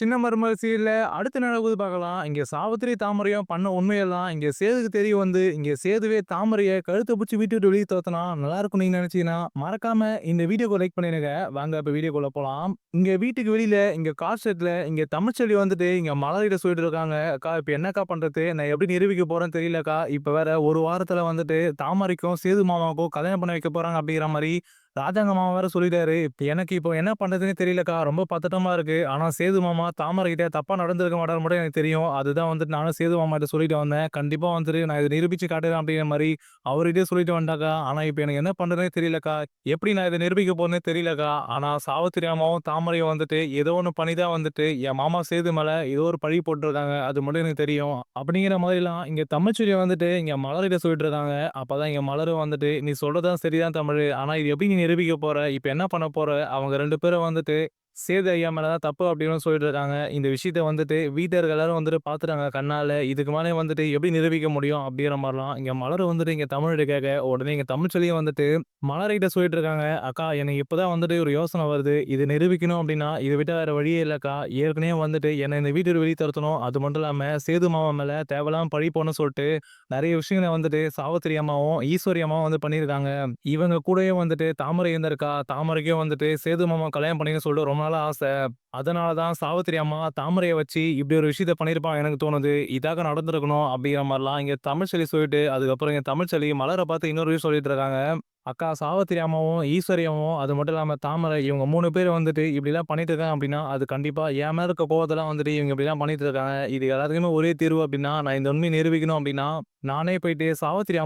சின்ன மருமகள் சீரில் அடுத்து நடக்குது பார்க்கலாம். இங்கே சாவித்திரி தாமரையும் பண்ண உண்மையெல்லாம் இங்கே சேதுக்கு தெரிய வந்து, இங்கே சேதுவே தாமரையை கழுத்தை பிடிச்சி வீட்டு விட்டு வெளியே தொரத்துனா நல்லா இருக்கும்னு நீங்கள் நினச்சிங்கன்னா மறக்காம இந்த வீடியோக்கு லைக் பண்ணிடுங்க. வாங்க இப்போ வீடியோக்குள்ள போகலாம் இங்கே வீட்டுக்கு வெளியில் இங்கே கார் ஷெட்ல இங்கே தமிழ்ச்செல்வி வந்துட்டு இங்கே மலரிட சொல்லிட்டு இருக்காங்க. "அக்கா இப்போ என்னக்கா பண்ணுறது நான் எப்படி நிரூபிக்க போகிறேன்னு தெரியலக்கா. இப்போ வேற ஒரு வாரத்தில் வந்துட்டு தாமரைக்கும், சேது மாமாவுக்கும் கல்யாணம் பண்ண வைக்க போகிறாங்க அப்படிங்கிற மாதிரி ராஜாங்க மாமா வேற சொல்லிட்டாரு. எனக்கு இப்போ என்ன பண்ணுறதுனே தெரியலக்கா. ரொம்ப பத்தட்டமாக இருக்குது ஆனால் சேது மாமா தாமரை தப்பாக நடந்திருக்க நடந்துருக்க மட்டும் எனக்கு தெரியும். அதுதான் வந்துட்டு நானும் சேது மாமாட்ட சொல்லிட்டு வந்தேன். கண்டிப்பாக வந்துட்டு நான் இதை நிரூபிச்சு காட்டுறேன் அப்படிங்கிற மாதிரி அவர்கிட்டே சொல்லிட்டு வந்தாக்கா ஆனால் இப்போ எனக்கு என்ன பண்ணுறதுனே தெரியலக்கா. எப்படி நான் இதை நிரூபிக்க போறேன்னே தெரியலக்கா. ஆனால் சாவித்திரி அம்மாவும், தாமரையும் வந்துட்டு ஏதோ ஒன்று பண்ணி தான் வந்துட்டு என் மாமா சேது மேலே ஏதோ ஒரு பழி போட்டிருக்காங்க அது மட்டும் எனக்கு தெரியும். அப்படிங்கிற மாதிரிலாம் இங்கே தமிழ்ச்செல்வி வந்துட்டு இங்கே மலர்கிட்ட சொல்லிட்டு இருக்காங்க. அப்பதான் இங்கே மலரும் வந்துட்டு, "நீ சொல்கிறதான் சரிதான் தமிழ் ஆனால் இது எப்படி நிரூபிக்க போற? இப்ப என்ன பண்ண போற?" அவங்க 2 பேரும் வந்துட்டு சேது ஐயா மேலே தான் தப்பு அப்படின்னு சொல்லிட்டு இருக்காங்க. இந்த விஷயத்த வந்துட்டு வீட்டர்கள் எல்லாரும் வந்துட்டு பார்த்துட்டாங்க கண்ணால் இதுக்கு மேலே வந்துட்டு எப்படி நிரூபிக்க முடியும்? அப்படிங்கிற மாதிரிலாம் இங்கே மலர் வந்துட்டு இங்கே தமிழ் கேட்க, உடனே இங்கே தமிழ் சொல்லியே வந்துட்டு மலர்கிட்ட சொல்லிட்டு இருக்காங்க. "அக்கா எனக்கு இப்போ தான் வந்துட்டு ஒரு யோசனை வருது. இது நிரூபிக்கணும் அப்படின்னா, இதை விட்டா வேற வழியே இல்லைக்கா ஏற்கனவே வந்துட்டு என்னை இந்த வீட்டு வெளியே வெளிய அது மட்டும் இல்லாமல் சேது மாமா மேலே தேவையில்லாம பழி சொல்லிட்டு நிறைய விஷயங்கள வந்துட்டு சாவத்திரி அம்மாவும், ஈஸ்வரி அம்மாவும் வந்து பண்ணியிருக்காங்க. இவங்க கூடயே வந்துட்டு தாமரை இருந்திருக்கா. தாமரைக்கும் வந்துட்டு சேது மாமா கல்யாணம் பண்ணிக்கணும்னு சொல்லிட்டு ரொம்ப நாளா ஆசை. அதனால தான் சாவித்திரி அம்மா தாமரையை வச்சு இப்படி ஒரு விஷயத்த பண்ணியிருப்பாங்க எனக்கு தோணுது. இதாக நடந்திருக்கணும்." அப்படிங்கிற மாதிரிலாம் இங்க தமிழ்ச்செல்வி சொல்லிட்டு, அதுக்கப்புறம் இங்க தமிழ்ச்செல்வி மலரை பார்த்து இன்னொரு விஷயம் சொல்லிட்டு இருக்காங்க. "அக்கா சாவித்திரி அம்மாவும், ஈஸ்வரி அம்மாவும், அது மட்டும் இல்லாமல் தாமரை இவங்க மூணு பேர் வந்துட்டு இப்படிலாம் பண்ணிட்டு இருக்காங்க அப்படின்னா, அது கண்டிப்பாக என் மேலே இருக்க கோவத்தெல்லாம் வந்துட்டு இவங்க இப்படிலாம் பண்ணிட்டு இருக்காங்க. இது எல்லாத்துக்குமே ஒரே தீர்வு அப்படின்னா, நான் இந்த உண்மையை நிரூபிக்கணும் அப்படின்னா, நானே போயிட்டு சாவித்திரி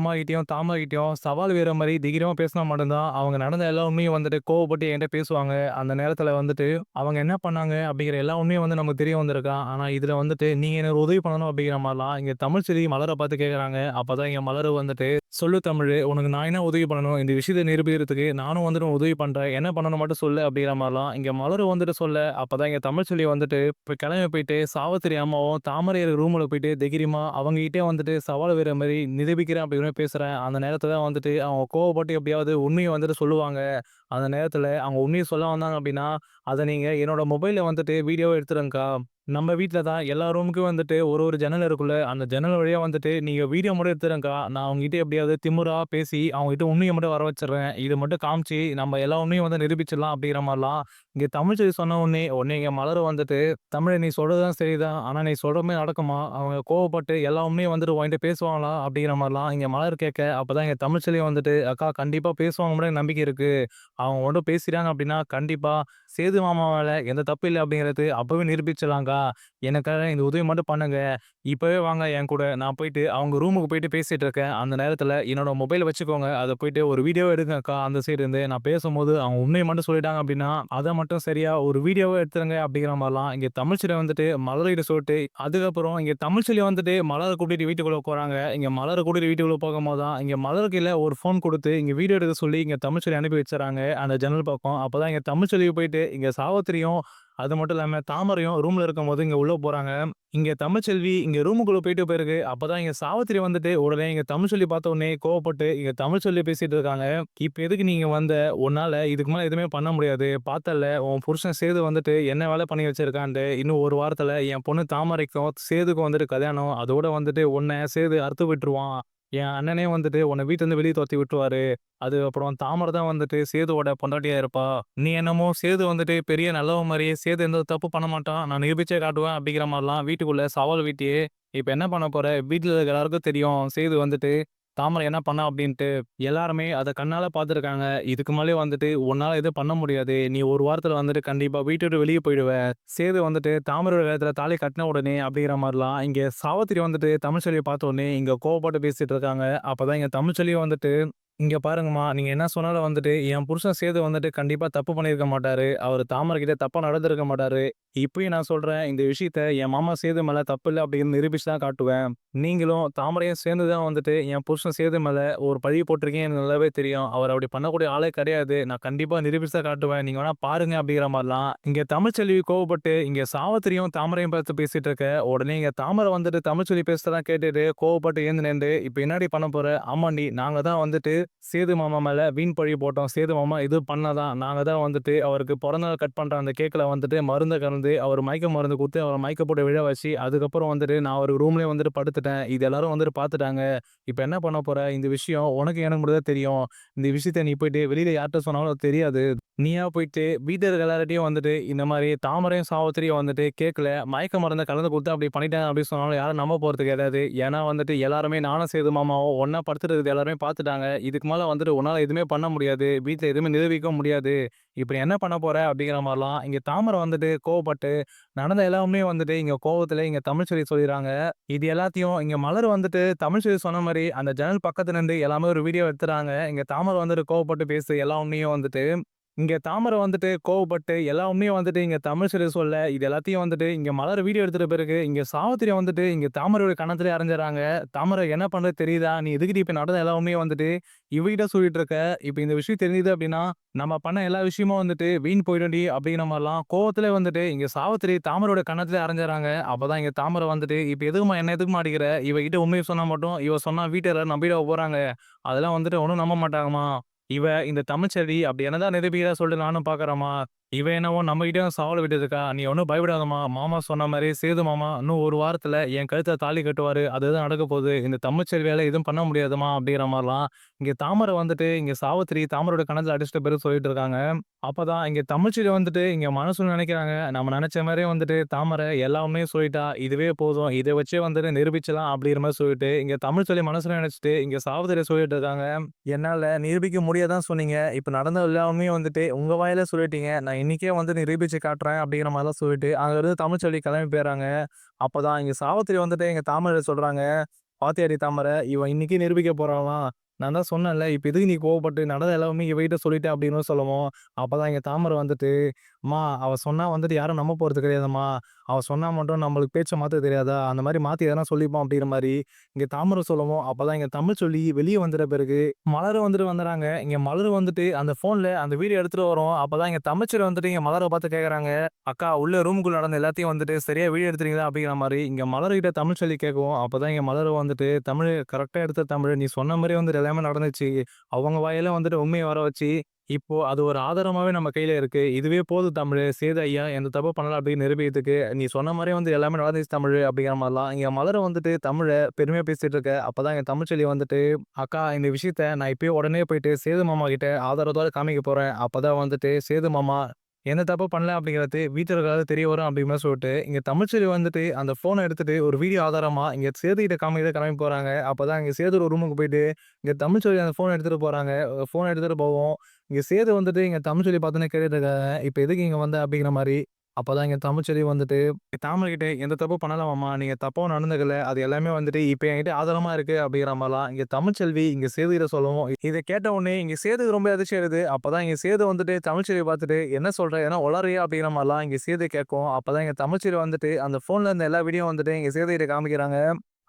தாமரை கிட்டேயும் சவால் வேற மாதிரி திகிரமாக பேசினா மட்டும்தான் அவங்க நடந்த எல்லா உண்மையும் வந்துட்டு கோவப்பட்டு என்கிட்ட பேசுவாங்க. அந்த நேரத்தில் வந்துட்டு அவங்க என்ன பண்ணாங்க அப்படிங்கிற எல்லா உண்மையும் வந்து நமக்கு தெரிய வந்திருக்கா. ஆனால் இதில் வந்துட்டு நீங்கள் எனக்கு உதவி பண்ணணும்." அப்படிங்கிற மாதிரிலாம் இங்கே தமிழ் செடி மலரை பார்த்து கேட்குறாங்க அப்போ தான் இங்கே மலர் வந்துட்டு, "சொல்லு தமிழு. உனக்கு நான் என்ன உதவி பண்ணணும்? இந்த விஷயத்தை நிரூபிக்கிறதுக்கு நானும் வந்துட்டு உதவி பண்ணுறேன் என்ன பண்ணணும் மட்டும் சொல்லு." அப்படிங்கிற மாதிரிலாம் இங்கே மலர் வந்துட்டு சொல்ல, அப்போ தான் இங்கே தமிழ் சொல்லி வந்துட்டு இப்போ கிளம்பி போயிட்டு சாவத்திரி அம்மாவும், தாமரையர் ரூமில் போயிட்டு தைரியமா அவங்ககிட்டயே வந்துட்டு சவால் விடுற மாதிரி நிரூபிக்கிறேன் அப்படிங்கிற பேசுகிறேன் அந்த நேரத்தில் தான் வந்துட்டு அவங்க கோவப்பட்டு எப்படியாவது உண்மையை வந்துட்டு சொல்லுவாங்க. அந்த நேரத்தில் அவங்க உண்மையை சொல்ல வந்தாங்க அப்படின்னா, அதை நீங்கள் என்னோட மொபைலில் வந்துட்டு வீடியோ எடுத்துருங்கக்கா. நம்ம வீட்டில் தான் எல்லா ரூமுக்கும் வந்துட்டு ஒரு ஒரு ஜன்னல் இருக்குல்ல. அந்த ஜன்னல் வழியாக வந்துட்டு நீங்கள் வீடியோ மட்டும் எடுத்துருங்கக்கா. நான் அவங்ககிட்ட எப்படியாவது திமுறா பேசி அவங்ககிட்ட உண்மையை மட்டும் வர வச்சுடுறேன். இது மட்டும் காமிச்சு நம்ம எல்லா உண்மையும் வந்து நிரூபிச்சிடலாம்." அப்படிங்கிற மாதிரிலாம் இங்க தமிழ்ச்செல்வி சொன்ன உடனே, உடனே இங்கே மலர் வந்துட்டு, தமிழை நீ சொல்றதும் சரிதான். ஆனால் நீ சொல்கிறமே நடக்குமா? அவங்க கோவப்பட்டு எல்லா உண்மையும் வந்துட்டு வாங்கிட்டு பேசுவாங்களா?" அப்படிங்கிற மாதிரிலாம் இங்கே மலர் கேட்க, அப்போ தான் இங்கே தமிழ் தமிழ்ச்செல்வி வந்துட்டு, "அக்கா கண்டிப்பாக பேசுவாங்க முடியாது நம்பிக்கை இருக்குது அவங்க மட்டும் பேசுகிறாங்க அப்படின்னா, கண்டிப்பாக சேது மாமாவால் எந்த தப்பு இல்லை அப்படிங்கிறது அப்போவே நிரூபிச்சிடலாம்க்கா. எனக்காக இந்த உதவி மட்டும் பண்ணுங்க. இப்போவே வாங்க என் கூட. நான் போயிட்டு அவங்க ரூமுக்கு போயிட்டு பேசிகிட்டு இருக்கேன். அந்த நேரத்தில் என்னோட மொபைல் வச்சுக்கோங்க. அதை போயிட்டு ஒரு வீடியோ எடுங்கக்கா அந்த சைடு இருந்து. நான் பேசும்போது அவங்க உண்மையை மட்டும் சொல்லிட்டாங்க அப்படின்னா, அதை மட்டும் சரியாக ஒரு வீடியோவை எடுத்துருங்க." அப்படிங்கிற மாதிரிலாம் இங்கே தமிழ்ச்சியில் வந்துட்டு மலர்கிட்ட சொல்லிட்டு, அதுக்கப்புறம் இங்கே தமிழ்ச்சியில் வந்துட்டு மலரை கூட்டிகிட்டு வீட்டுக்குள்ளே போகிறாங்க இங்கே மலரை கூட்டிகிட்டு வீட்டுக்குள்ளே போகும்போது தான், இங்கே மலர் இல்லை ஒரு ஃபோன் கொடுத்து இங்கே வீடியோ எடுக்க சொல்லி இங்கே தமிழ்ச்சொலி அனுப்பி வச்சுறாங்க அந்த ஜன்னல் பக்கம். அப்போ தான் இங்கே தமிழ்ச்செல்வி போயிட்டு இங்க சாவித்திரியும், அது மட்டும் இல்லாம தாமரையும் ரூம்ல இருக்கும்போது இங்க உள்ள போறாங்க. இங்க தமிழ்ச்செல்வி இங்க ரூமுக்குள்ள போயிருக்கு அப்போ அப்பதான் இங்க சாவித்திரி வந்துட்டு உடனே இங்க தமிழ்ச்செல்வி பார்த்த உடனே கோவப்பட்டு இங்க சொல்லி பேசிட்டு இருக்காங்க. "இப்ப எதுக்கு நீங்க வந்த? உன்னால இதுக்கு மேல எதுவுமே பண்ண முடியாது. பார்த்தல உன் புருஷன் சேது வந்துட்டு என்ன வேலை பண்ணி வச்சிருக்கான்ட்டு. இன்னும் ஒரு வாரத்துல என் பொண்ணு தாமரைக்கும், சேதுக்கும் வந்துட்டு கல்யாணம். அதோட வந்துட்டு உன்னை சேது அறுத்து விட்டுருவான். என் அண்ணனே வந்துட்டு உன்ன வெளியே வெளிய விட்டுவாரு விட்டுருவாரு. அப்புறம் தாமரை தான் வந்துட்டு சேதுவோட பொண்டாட்டியா இருப்பா. நீ என்னமோ சேது வந்துட்டு பெரிய நல்லவ மாதிரியே சேது எந்த தப்பு பண்ண மாட்டான். நான் நிரூபிச்சே காட்டுவேன்." அப்படிங்கிற மாதிரிலாம் வீட்டுக்குள்ள சவால் வீட்டியே "இப்ப என்ன பண்ண போற? வீட்டில் எல்லாருக்கும் தெரியும். சேது வந்துட்டு தாமரை என்ன பண்ணா அப்படின்ட்டு. எல்லாருமே அதை கண்ணால் பார்த்துருக்காங்க. இதுக்கு மேலே வந்துட்டு உன்னால் எதுவும் பண்ண முடியாது. நீ ஒரு வாரத்தில் வந்துட்டு கண்டிப்பாக வீட்டு விட்டு போயிடுவ. சேது வந்துட்டு தாமரோட கழுத்துல தாலி கட்டின உடனே." அப்படிங்கிற மாதிரிலாம் இங்கே சாவித்திரி வந்துட்டு தமிழ்ச்செல்விய பார்த்த உடனே இங்கே கோவப்பட்டு பேசிட்டு இருக்காங்க. அப்போ தான் இங்கே தமிழ்ச்செல்வி வந்துட்டு, இங்கே பாருங்கம்மா, நீங்கள் என்ன சொன்னாலும் வந்துட்டு என் புருஷன் சேது வந்துட்டு கண்டிப்பாக தப்பு பண்ணியிருக்க மாட்டாரு. அவர் தாமரை தப்பாக நடந்திருக்க மாட்டாரு. இப்பயும் நான் சொல்கிறேன் இந்த விஷயத்த என் மாமா சேது மேலே தப்பு இல்லை அப்படின்னு நிரூபிச்சு தான் காட்டுவேன். நீங்களும் தாமரையும் சேர்ந்து தான் வந்துட்டு என் புருஷன் சேது மேலே ஒரு பழி போட்டிருக்கீங்க எனக்கு நல்லாவே தெரியும். அவர் அப்படி பண்ணக்கூடிய ஆளே கிடையாது. நான் கண்டிப்பாக நிரூபிச்சு தான் காட்டுவேன். நீங்கள் வேணால் பாருங்க." அப்படிங்கிற மாதிரிலாம் இங்கே தமிழ்ச்செல்வி கோவப்பட்டு இங்கே சாவத்திரியும் தாமரையும் பார்த்து பேசிகிட்டு இருக்க, உடனே இங்கே தாமரை வந்துட்டு தமிழ்ச்செல்வி பேசுகிறதா கேட்டுட்டு கோவப்பட்டு ஏந்து நின்று இப்போ என்னாடி பண்ண போகிற ஆமாண்டி நாங்கள் தான் வந்துட்டு சேது மாமா மேலே வீண் பழி போட்டோம். சேது மாமா இது பண்ணாதான். நாங்கள் தான் வந்துட்டு அவருக்கு பிறந்தநாள் கட் பண்ணுற அந்த கேக்கில் வந்துட்டு மருந்தை கலந்து, அவர் மயக்க மருந்து கொடுத்து அவரை மயக்க போட்டு விழ வச்சு, அதுக்கப்புறம் வந்துட்டு நான் ஒரு ரூம்லேயே வந்துட்டு படுத்துட்டேன். இது எல்லாரும் வந்துட்டு பார்த்துட்டாங்க. இப்போ என்ன பண்ண போகிற இந்த விஷயம் உனக்கு எனக்கு மட்டும் தான் தெரியும். இந்த விஷயத்த நீ போயிட்டு வெளியில் யார்கிட்ட சொன்னாலும் தெரியாது. நீயா போயிட்டு வீட்ல எல்லார்ட்டையும் வந்துட்டு இந்த மாதிரி தாமரையும், சாவத்திரியும் வந்துட்டு கேட்கல மயக்க மருந்தை கலந்து கொடுத்து அப்படி பண்ணிட்டாங்க அப்படின்னு சொன்னாலும் யாரும் நம்ப போகிறது கிடையாது. ஏன்னா வந்துட்டு எல்லாருமே நானும் சேது மாமாவோ ஒன்றா படுத்துட்டு எல்லாருமே பார்த்துட்டாங்க. இதுக்கு மேலே வந்துட்டு உன்னால் எதுவுமே பண்ண முடியாது. வீட்டில் எதுவுமே நிரூபிக்க முடியாது. இப்போ என்ன பண்ண போகிற அப்படிங்கிற மாதிரிலாம் இங்கே தாமரை வந்துட்டு கோவப்பட்டு, நடந்த எல்லாமே வந்துட்டு இங்கே கோவத்தில் இங்கே தமிழ் தமிழ்ச்செல்வி சொல்லிடுறாங்க இது எல்லாத்தையும் இங்கே மலர் வந்துட்டு தமிழ்ச்செல்வி சொன்ன மாதிரி அந்த ஜன்னல் பக்கத்துல எல்லாமே ஒரு வீடியோ எடுத்துறாங்க. இங்கே தாமரை வந்துட்டு கோவப்பட்டு பேசு எல்லா உண்மையும் வந்துட்டு. இங்கே தாமரை வந்துட்டு கோவப்பட்டு எல்லா உண்மையும் வந்துட்டு தமிழ் தமிழ்ச்செல்வி சொல்ல, இது எல்லாத்தையும் வந்துட்டு இங்கே மலர் வீடியோ எடுத்துகிட்டு பிறகு, இங்கே சாவத்திரி வந்துட்டு இங்கே தாமரையோட கணத்துல அரைஞ்சிடறாங்க தாமரை என்ன பண்ணுறது தெரியுதா? நீ எதுக்குடி இப்போ நடந்த எல்லா உண்மையும் வந்துட்டு இவகிட்ட சொல்லிட்டு இருக்க? இப்போ இந்த விஷயம் தெரிஞ்சுது அப்படின்னா, நம்ம பண்ண எல்லா விஷயமும் வந்துட்டு வீண் போயிடும்டி அப்படிங்கிற மாதிரிலாம் கோவத்திலே வந்துட்டு இங்க சாவித்திரி தாமரையோட அரைஞ்சிடறாங்க அப்போ தான் இங்கே தாமரை வந்துட்டு, இப்போ எதுக்கும்மா என்ன எதுக்கு அடிக்கிற? இவகிட்ட உண்மையை சொன்னால் மட்டும், இவ சொன்னால் வீட்ல எல்லாரும் போகிறாங்க அதெல்லாம் வந்துட்டு ஒன்றும் நம்ப மாட்டாங்கம்மா. இவ இந்த தமிழ்ச்செல்வி அப்படி என்னதான் நிரூபிக்கிறா சொல்லிட்டு நானும் பார்க்குறேன்ம்மா. இவன் என்னவோ நம்மகிட்டயும் சாவல் விட்டுருக்கா. நீ ஒன்றும் பயப்படாதம்மா. மாமா சொன்ன மாதிரி சேது மாமா இன்னும் ஒரு வாரத்தில் என் கழுத்தை தாலி கட்டுவார் அதுதான் நடக்க போகுது. இந்த தமிழ்ச்செல்வியால எதுவும் பண்ண முடியாதும்மா அப்படிங்கிற மாதிரிலாம் இங்கே தாமரை வந்துட்டு இங்கே சாவித்திரி தாமரோட கணத்தில் அடிச்சிட்ட பிறகு சொல்லிட்டு இருக்காங்க. அப்போதான் இங்கே தமிழ்ச்சியில் வந்துட்டு இங்கே மனசுன்னு நினைக்கிறாங்க. நம்ம நினச்ச மாதிரியே வந்துட்டு தாமரை எல்லாமே சொல்லிட்டா. இதுவே போதும். இதை வச்சே வந்துட்டு நிரூபிச்சலாம் அப்படிங்கிற மாதிரி சொல்லிட்டு, இங்கே தமிழ் சொல்லி மனசில் நினச்சிட்டு இங்கே சாவித்திரி சொல்லிட்டு இருக்காங்க. என்னால் நிரூபிக்க முடியாதான் சொன்னீங்க. இப்போ நடந்த எல்லாமே வந்துட்டு உங்கள் வாயில சொல்லிட்டீங்க. நான் இன்னைக்கே வந்து நிரூபிச்சு காட்டுறேன் அப்படிங்கிற மாதிரிலாம் சொல்லிட்டு, அங்கேருந்து தமிழ்ச்செல்வி கிளம்பி போயிடறாங்க. அப்போ தான் இங்கே சாவித்திரி வந்துட்டு எங்கள் தாமரை சொல்கிறாங்க "பாத்தியாடி தாமரை, இவன் இன்னைக்கே நிரூபிக்க போறாளாம். நான் தான் சொன்னேன்ல, இப்போ எதுக்கு நீ கோவப்பட்டு நடந்த எல்லாமே இவகிட்ட சொல்லிட்டேன் அப்படின்னு சொல்லவும், அப்பதான் இங்கே தாமரை வந்துட்டு, "அம்மா அவள் சொன்னால் வந்துட்டு யாரும் நம்ப போகிறது கிடையாதும்மா. அவள் சொன்னால் மட்டும் நம்மளுக்கு பேச்சை மாற்ற தெரியாதா? அந்த மாதிரி மாற்றி எதனா சொல்லிப்போம்" அப்படிங்கிற மாதிரி இங்கே தாமரை சொல்லவும், இங்கே தமிழ் சொல்லி வெளியே வந்துட பிறகு மலரும் வந்துட்டு வந்துடுறாங்க இங்கே மலர் வந்துட்டு அந்த ஃபோனில் அந்த வீடியோ எடுத்துட்டு வரும். அப்பதான் இங்கே தமிழ்ச்சர் வந்துட்டு இங்கே மலரை பார்த்து கேட்குறாங்க "அக்கா உள்ள ரூமுக்குள்ள நடந்த எல்லாத்தையும் வந்துட்டு சரியாக வீடியோ எடுத்துறீங்களா அப்படிங்கிற மாதிரி இங்கே மலர்கிட்ட கேட்குவோம் அப்போ தான் இங்கே மலர் வந்துட்டு, "தமிழ் கரெக்டாக எடுத்த தமிழ். நீ சொன்ன மாதிரி வந்துட்டு எல்லாமே நடந்துச்சு. அவங்க வாயில வந்துட்டு உண்மையை வர வச்சு, இப்போ அது ஒரு ஆதாரமாவே நம்ம கையில இருக்கு. இதுவே போது தமிழ். சேது ஐயா எந்த தப்பு பண்ணல அப்படின்னு நிரூபியத்துக்கு நீ சொன்ன மாதிரி வந்து எல்லாமே நடந்துச்சு தமிழ்" அப்படிங்கிற மாதிரிலாம் இங்க மலர் வந்துட்டு தமிழை பெருமையா பேசிட்டு இருக்க. அப்பதான் என் தமிழ்ச்செல்வி வந்துட்டு, "அக்கா இந்த விஷயத்த நான் இப்பயே உடனே போயிட்டு சேது மாமா கிட்ட ஆதாரத்தோட காமிக்க போறேன். அப்பதான் வந்துட்டு சேது மாமா எந்த தப்பு பண்ணல அப்படிங்கிறது வீட்டில் இருக்கிறவங்களுக்கு தெரிய வரும்" அப்படிங்கிற சொல்லிட்டு, இங்கே தமிழ்ச்செல்வி வந்துட்டு அந்த ஃபோனை எடுத்துட்டு ஒரு வீடியோ ஆதாரமாக இங்கே சேதுகிட்ட காமிக்க கிளம்பி அப்போ தான் இங்கே சேது ஒரு ரூமுக்கு போயிட்டு, இங்கே தமிழ்ச்செல்வி அந்த ஃபோன் எடுத்துகிட்டு போகிறாங்க ஃபோன் எடுத்துகிட்டு போவோம் இங்கே சேது வந்துட்டு இங்கே தமிழ்ச்சொலி பார்த்தோன்னே கேட்டுருக்காங்க இப்போ எதுக்கு இங்கே வந்த?" அப்படிங்கிற மாதிரி அப்போ தான் இங்கே தமிழ்ச்செல்வி வந்துட்டு, தாமரைக்கிட்ட "எந்த தப்பும் பண்ணலாமாம்மா நீங்கள் நீங்க நடந்துக்கல. அது எல்லாமே வந்துட்டு இப்போ என்கிட்ட ஆதாரமாக இருக்குது அப்படிங்கிற மாதிரிலாம் இங்கே தமிழ்ச்செல்வி இங்கே சேதுகிட்ட சொல்லுவோம் சொல்லவும், கேட்ட உடனே இங்கே சேதுக்கு ரொம்ப அதிர்ச்சி ஆயிடுது. அப்பதான் இங்கே சேது வந்துட்டு தமிழ்ச்செல்வி பார்த்துட்டு, "என்ன சொல்கிற ஏன்னா உளறியா அப்படிங்கிற மாதிரிலாம் இங்கே சேது கேட்கும் அப்போ தான் இங்கே தமிழ்ச்செல்வி வந்துட்டு அந்த ஃபோனில் இருந்த எல்லா வீடியோ வந்துட்டு இங்கே சேதுகிட்ட காமிக்கிறாங்க.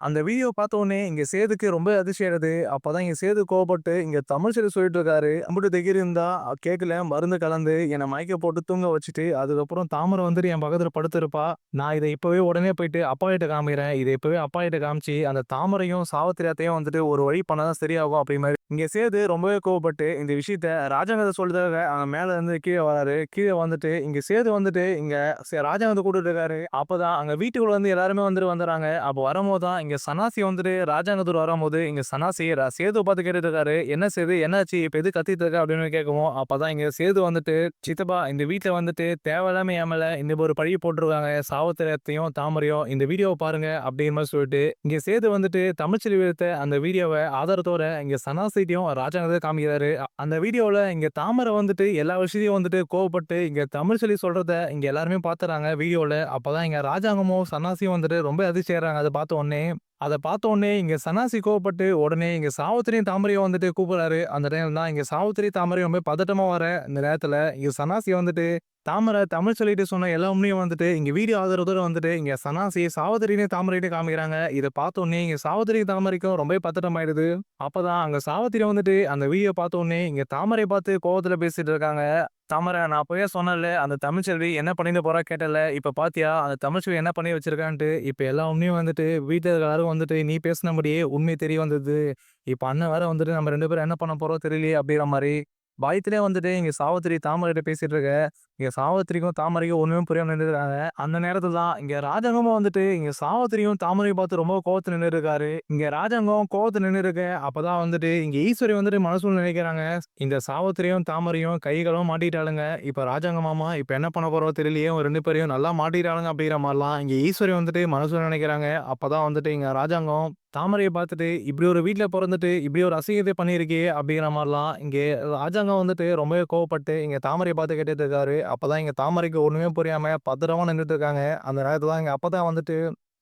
அந்த வீடியோ பார்த்த உடனே இங்க சேதுக்கு ரொம்ப அதிர்ச்சி அப்போ அப்பதான் இங்க சேது கோபப்பட்டு இங்க தமிழ்ச்செல்வி சொல்லிட்டு இருக்காரு. "அம்புட்டு திகிரி இருந்தா கேட்கல மருந்து கலந்து என்னை மயக்க போட்டு தூங்க வச்சுட்டு, அதுக்கப்புறம் தாமரை வந்துட்டு என் பக்கத்துல படுத்திருப்பா. நான் இதை இப்பவே உடனே போயிட்டு அப்பா கிட்ட காமிக்கிறேன். இதை இப்பவே அப்பா கிட்ட காமிச்சு, அந்த தாமரையும், சாவித்திரியாத்தையும் வந்துட்டு ஒரு வழி பண்ணால் தான் சரியாகும்" அப்படி மாதிரி இங்கே சேது ரொம்பவே கோவப்பட்டு இந்த விஷயத்த ராஜாங்கத்தை சொல்றதுக்காக அவன் மேலே இருந்து கீழே வராரு. கீழே வந்துட்டு இங்கே சேது வந்துட்டு இங்கே ராஜாங்கத்தை கூப்பிட்டு கூட்டிட்டு இருக்காரு. அப்பதான் அங்கே வீட்டுக்குள்ள வந்து எல்லாருமே வந்துட்டு வந்துடுறாங்க அப்போ வரும்போது தான் இங்கே சனாசி வந்துட்டு ராஜாங்கத்தூர் வரும்போது, இங்கே சனாசி ர சேது பார்த்து கேட்டுட்டு இருக்காரு. "என்ன சேது என்னாச்சு? இப்போ எது கத்திட்டு இருக்கா அப்படின்னு கேட்கவும், அப்பதான் இங்கே சேது வந்துட்டு, "சித்தப்பா இந்த வீட்டில் வந்துட்டு தேவையில்லாம ஏமல இந்த ஒரு பழி போட்டிருக்காங்க சாவத்திரத்தையும் தாமரையும். இந்த வீடியோவை பாருங்க" அப்படிங்கிற மாதிரி சொல்லிட்டு, இங்கே சேது வந்துட்டு தமிழ்ச்செல்வி எடுத்த அந்த வீடியோவை ஆதாரத்தோட சனாசி சன்னாசிட்டயும், ராஜாங்கதை காமிக்கிறாரு. அந்த வீடியோவில் இங்கே தாமரை வந்துட்டு எல்லா விஷயத்தையும் வந்துட்டு கோவப்பட்டு, இங்கே தமிழ் சொல்லி சொல்கிறத இங்கே எல்லாருமே பார்த்துறாங்க வீடியோவில் அப்போ தான் இங்கே ராஜாங்கமும், சன்னாசியும் வந்துட்டு ரொம்ப அதிர்ச்சி அதை பார்த்த உடனே. அதை பார்த்த உடனே இங்கே சன்னாசி கோவப்பட்டு உடனே இங்கே சாவித்திரியும், தாமரையும் வந்துட்டு கூப்பிட்றாரு அந்த டைம் தான் இங்கே சாவித்திரி, தாமரையும் ரொம்ப பதட்டமாக வர இந்த நேரத்தில் இங்கே சன்னாசி வந்துட்டு, தாமரை தமிழ் சொல்லிட்டு சொன்ன எல்லா உண்மையும் வந்துட்டு இங்கே வீடியோ ஆதரவுதோடு வந்துட்டு இங்கே சனாசி சாவித்திரியும், தாமரையும் காமிக்கிறாங்க. இதை பார்த்த உடனே இங்க சாவித்திரி, தாமரைக்கும் பத்திரமாயிடுது அப்போ தான் அங்கே சாவித்திரி வந்துட்டு அந்த வீடியோ பார்த்தோன்னே இங்கே தாமரை பார்த்து கோவத்தில் பேசிட்டு இருக்காங்க. தாமரை நான் அப்பவே சொன்னேன்ல, அந்த தமிழ்ச்செல்வி என்ன பண்ணிட்டு போறா கேட்டல்ல. இப்ப பாத்தியா, அந்த தமிழ்ச்செல்வி என்ன பண்ணி வச்சிருக்கான்ட்டு. இப்ப எல்லா உண்மையும் வந்துட்டு வீட்டில் எல்லாரும் வந்துட்டு நீ பேசினபடியே உண்மை தெரிய வந்தது. இப்ப அண்ணன் வேற வந்துட்டு நம்ம ரெண்டு பேரும் என்ன பண்ண போறோம் தெரியலையே அப்படிங்கிற மாதிரி பயத்திலே வந்துட்டு இங்க சாவித்திரி தாமரைகிட்ட பேசிட்டு இருக்க. இங்கே சாவத்திரிக்கும் தாமரைக்கும் ஒன்றுமே புரியாமல் நின்னுட்டுருக்காங்க. அந்த நேரத்தில் தான் இங்கே ராஜாங்கமும் வந்துட்டு இங்கே சாவத்திரியும் தாமரையும் பார்த்து ரொம்ப கோவத்து நின்று இருக்காரு. இங்கே ராஜாங்கம் கோவத்து நின்னு அப்போ தான் வந்துட்டு இங்கே ஈஸ்வரி வந்துட்டு மனசுல நினைக்கிறாங்க. இந்த சாவத்திரியும் தாமரையும் கைகளும் மாட்டிக்கிட்டாளுங்க. இப்போ ராஜாங்க மாமா இப்போ என்ன பண்ண போகிறோம் தெரியலையே. ஒரு ரெண்டு பேரையும் நல்லா மாட்டிக்கிட்டாளுங்க அப்படிங்கிற மாதிரிலாம் இங்கே ஈஸ்வரி வந்துட்டு மனசுல நினைக்கிறாங்க. அப்பதான் வந்துட்டு இங்கே ராஜாங்கம் தாமரையை பார்த்துட்டு, "இப்படி ஒரு வீட்டில் பிறந்துட்டு இப்படி ஒரு அசிங்கத்தை பண்ணியிருக்கே அப்படிங்கிற மாதிரிலாம் இங்கே ராஜாங்கம் வந்துட்டு ரொம்பவே கோவப்பட்டு இங்கே தாமரையை பார்த்து கேட்டுட்டு இருக்காரு. அப்பதான் இங்கே தாமரைக்கு ஒன்றுமே புரியாமல் பத்திரமா நின்றுட்டு இருக்காங்க. அந்த நேரத்தில் தான் இங்கே அப்போ தான் வந்துட்டு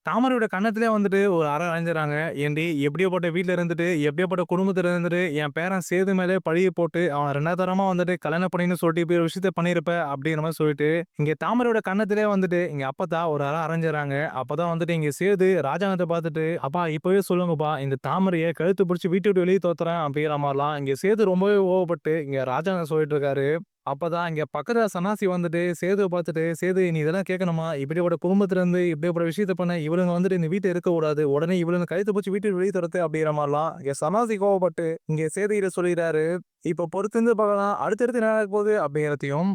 தாமரையோட கண்ணத்திலே வந்துட்டு ஒரு அறை அறைஞ்சுறாங்க. ஏண்டி எப்படியோப்பட்ட வீட்டில் இருந்துட்டு, எப்படியோப்பட்ட குடும்பத்தில் இருந்துட்டு, என் பேரன் சேது மேலே பழிய போட்டு, அவன் 2வது வந்துட்டு கல்யாணம் பண்ணின்னு சொல்லிட்டு இப்படி ஒரு விஷயத்த பண்ணியிருப்ப" அப்படிங்கிற மாதிரி சொல்லிட்டு, இங்கே தாமரையோட கண்ணத்திலே வந்துட்டு இங்க அப்பத்தா ஒரு அறை அப்போ தான் வந்துட்டு இங்கே சேது ராஜாங்கத்தை பார்த்துட்டு, "அப்பா இப்பவே சொல்லுங்கப்பா, இந்த தாமரையை கழுத்து பிடிச்சி வீட்டு விட்டு வெளியே தோத்துறேன் அப்படிங்கிற மாதிரிலாம் இங்கே சேது ரொம்பவே ஓவப்பட்டு இங்கே ராஜாங்க சொல்லிட்டு இருக்காரு. அப்பதான் இங்க பக்கத்துல சனாசி வந்துட்டு சேதுவை பார்த்துட்டு, "சேது நீ இதெல்லாம் கேட்கணுமா? இப்படியோட குடும்பத்துல இருந்து இப்படிப்பட்ட விஷயத்த பண்ண இவளுங்க வந்துட்டு இந்த வீட்டை இருக்கக்கூடாது. உடனே இவளுங்க கழுத்து பூச்சி வீட்டுக்கு வெளியே தரத்து துரத்து" அப்படிங்கிற மாதிரிலாம் இங்க சனாசி கோவப்பட்டு இங்க சேது சொல்லிடுறாரு இப்போ பொறுத்திருந்து பார்க்கலாம். அடுத்தடுத்து என்ன போகுது அப்படிங்கிறதையும்